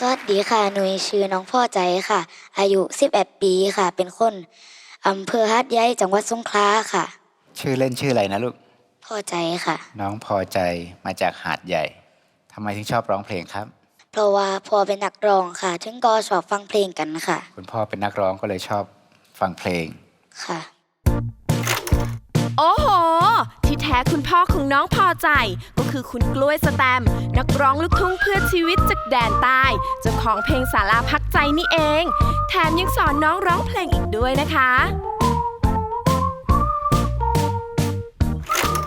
สวัสดีค่ะ หนุยชื่อน้องพ่อใจค่ะ อายุ 11 ปีค่ะ เป็นคนอำเภอฮัดใหญ่จังหวัดสงขลาค่ะ ชื่อเล่นชื่ออะไรนะลูก พ่อใจค่ะ น้องพอใจมาจากหาดใหญ่ทำไมถึงชอบร้องเพลงครับ เพราะว่าพ่อเป็นนักร้องค่ะ ถึงก็ชอบฟังเพลงกันค่ะ คุณพ่อเป็นนักร้องก็เลยชอบฟังเพลงค่ะ แท้คุณพ่อของน้องพอใจ ก็คือคุณกล้วยสแตม นักร้องลูกทุ่งเพื่อชีวิตจากแดนใต้เจ้าของเพลงสาราพักใจนี่เอง แถมยังสอนน้องร้องเพลงอีกด้วยนะคะ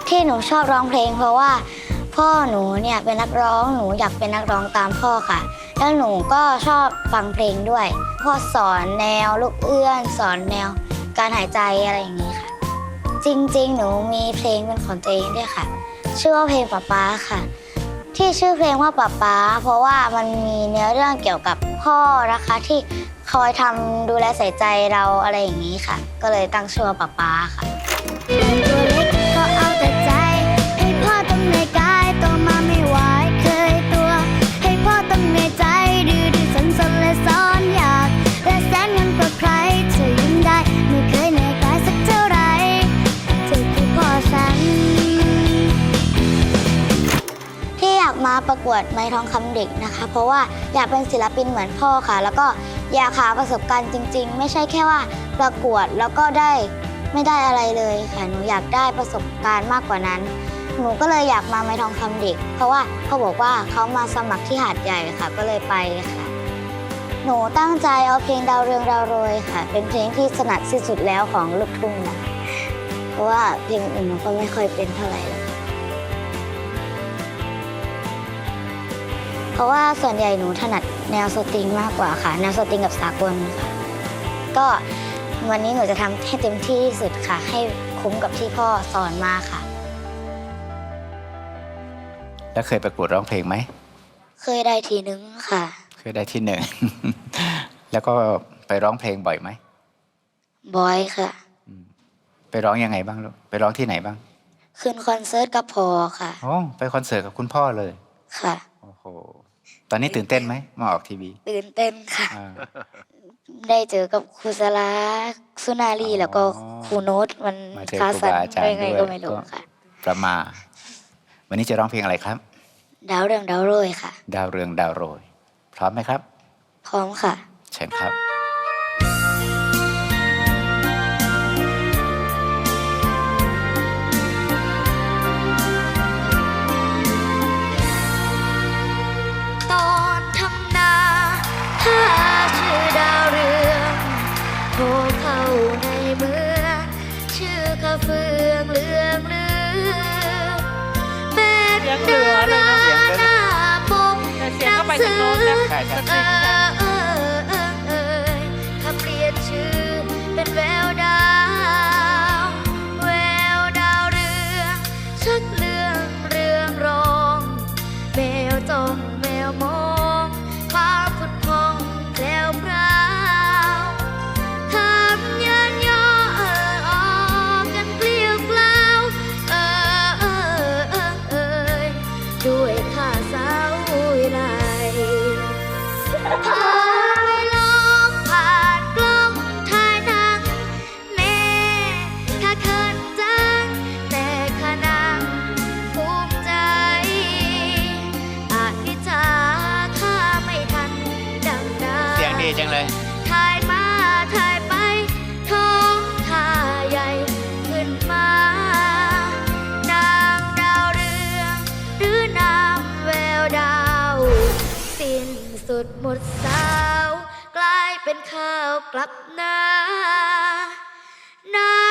ที่หนูชอบร้องเพลงเพราะว่า พ่อหนูเนี่ยเป็นนักร้องหนูอยากเป็นนักร้องตามพ่อค่ะ แล้วหนูก็ชอบฟังเพลงด้วย พ่อสอนแนวลูกเอื้อน สอนแนว การหายใจอะไรอย่างนี้ค่ะ จริงๆ หนูมีเพลงเป็นของตัวเองด้วยค่ะ ชื่อว่าเพลงป๊าป๊าค่ะ ที่ชื่อเพลงว่าป๊าป๊าเพราะว่ามันมีเนื้อเรื่องเกี่ยวกับพ่อนะคะที่คอยทำดูแลใส่ใจเราอะไรอย่างนี้ค่ะ ก็เลยตั้งชื่อว่าป๊าป๊าค่ะ ประกวดไม้ทองคำเด็กนะคะ เพราะว่าอยากเป็นศิลปินเหมือนพ่อค่ะ แล้วก็อยากหาประสบการณ์จริง ๆ ไม่ใช่แค่ว่าประกวดแล้วก็ได้ไม่ได้อะไรเลยค่ะหนูอยากได้ประสบการณ์มากกว่านั้น หนูก็เลยอยากมาไม้ทองคำเด็ก เพราะว่าเขาบอกว่าเขามาสมัครที่หาดใหญ่ค่ะ ก็เลยไปค่ะ หนูตั้งใจเอาเพลงดาวเรืองดาวโรยค่ะ เป็นเพลงที่ถนัดที่สุดแล้วของลูกทุ่งนะเพราะว่าเพลงอื่นหนูก็ไม่ค่อยเป็นเท่าไหร่ ราะว่าส่วนใหญ่หนูถนัดแนวสตริงมากกว่าค่ะ แนวสตริงกับสากลค่ะ ก็วันนี้หนูจะทำให้เต็มที่ที่สุดค่ะ ให้คุ้มกับที่พ่อสอนมาค่ะ แล้วเคยประกวดร้องเพลงไหม เคยได้ทีนึงค่ะ เคยได้ที่หนึ่ง แล้วก็ไปร้องเพลงบ่อยไหม บอยค่ะ ไปร้องยังไงบ้างลูก ไปร้องที่ไหนบ้าง ขึ้นคอนเสิร์ตกับพอค่ะ อ๋อ ไปคอนเสิร์ตกับคุณพ่อเลย ค่ะ โอ้โห ตอนนี้ตื่นเต้นไหมมาออกทีวี ตื่นเต้นค่ะอ่าได้เจอกับครูสลาสุนารีอ๋อแล้วก็ครูโน้ตมันมาเจอคลาครูสันบาอาจารไปย์ไงด้วยก็ไม่รู้ก็ค่ะ ประมา วันนี้จะร้องเพลงอะไรครับ ดาวเรืองดาวโรยค่ะ ดาวเรืองดาวโรย พร้อมไหมครับ พร้อมค่ะ เชิญครับ เออเออเออเออถ้าเปลี่ยนชื่อเป็นแววดาว แววดาวเรืองชักเรื่องเรื่องรองแมวจ้องแมวมอง สุดหมดสาว กลายเป็นข้าวกลับนานา